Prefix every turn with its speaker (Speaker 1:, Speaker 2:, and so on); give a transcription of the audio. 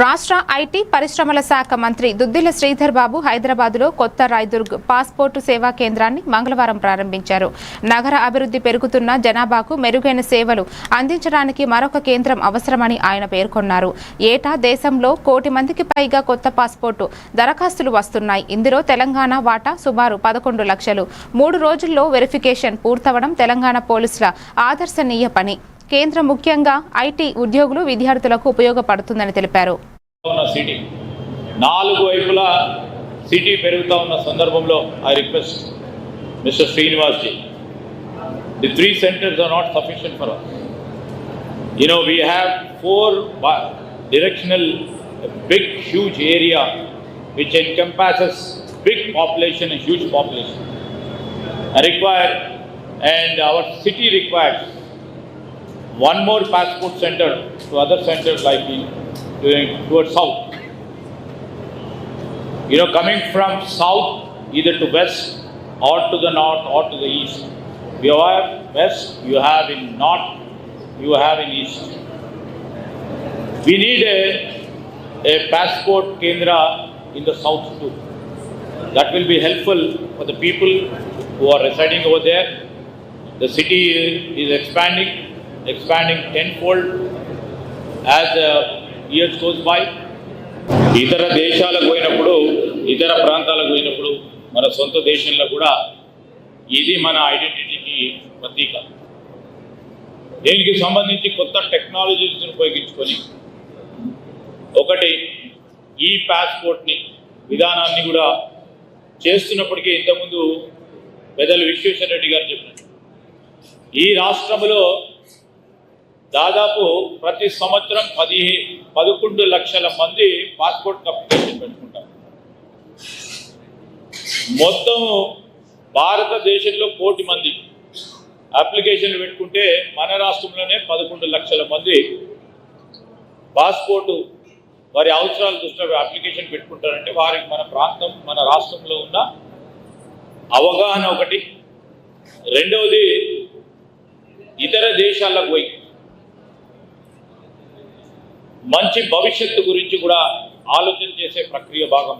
Speaker 1: రాష్ట్ర ఐటీ పరిశ్రమల శాఖ మంత్రి దుద్దిల శ్రీధర్ బాబు హైదరాబాద్లో కొత్త రాయదుర్గ్ పాస్పోర్టు సేవా కేంద్రాన్ని మంగళవారం ప్రారంభించారు. నగర అభివృద్ధి పెరుగుతున్న జనాభాకు మెరుగైన సేవలు అందించడానికి మరొక కేంద్రం అవసరమని ఆయన పేర్కొన్నారు. ఏటా దేశంలో కోటి మందికి పైగా కొత్త పాస్పోర్టు దరఖాస్తులు వస్తున్నాయి. ఇందులో తెలంగాణ వాటా సుమారు పదకొండు లక్షలు. మూడు రోజుల్లో వెరిఫికేషన్ పూర్తవడం తెలంగాణ పోలీసుల ఆదర్శనీయ పని. కేంద్రం ముఖ్యంగా ఐటీ ఉద్యోగులు విద్యార్థులకు ఉపయోగపడుతుందని తెలిపారు.
Speaker 2: సిటీ. నాలుగు వైపులా సిటీ పెరుగుతూ ఉన్న సందర్భంలో I request mister Srinivas ji the three centres are not sufficient for us you know we have four directional big huge area which encompasses big population population huge population. Require and our city requires one more passport center to other centers like in towards south. You know, coming from south either to west or to the north or to the east. You have west, you have in north, you have in east. We need a, a passport kendra in the south too. That will be helpful for the people who are residing over there. The city is expanding, expanding tenfold as the years goes by ఇతర దేశాలకు పోయినప్పుడు ఇతర ప్రాంతాలకు పోయినప్పుడు మన సొంత దేశంలో కూడా ఇది మన ఐడెంటిటీకి ప్రతీక. దీనికి సంబంధించి కొత్త టెక్నాలజీస్ని ఉపయోగించుకొని ఒకటి ఈ పాస్పోర్ట్ని విధానాన్ని కూడా చేస్తున్నప్పటికీ ఇంతకుముందు పెద్దలు విశ్వేశ్వర రెడ్డి గారు చెప్పినట్టు. ఈ రాష్ట్రంలో దాదాపు ప్రతి సంవత్సరం పది పదకొండు లక్షల మంది పాస్పోర్ట్ అప్లికేషన్ పెట్టుకుంటారు. మొత్తం భారతదేశంలో కోటి మంది అప్లికేషన్లు పెట్టుకుంటే మన రాష్ట్రంలోనే పదకొండు లక్షల మంది పాస్పోర్టు వారి అవసరాల దృష్ట్యా అప్లికేషన్ పెట్టుకుంటారంటే వారికి మన ప్రాంతం మన రాష్ట్రంలో ఉన్న అవగాహన ఒకటి. రెండవది ఇతర దేశాలకు పోయి మంచి భవిష్యత్తు గురించి కూడా ఆలోచన చేసే ప్రక్రియ భాగం.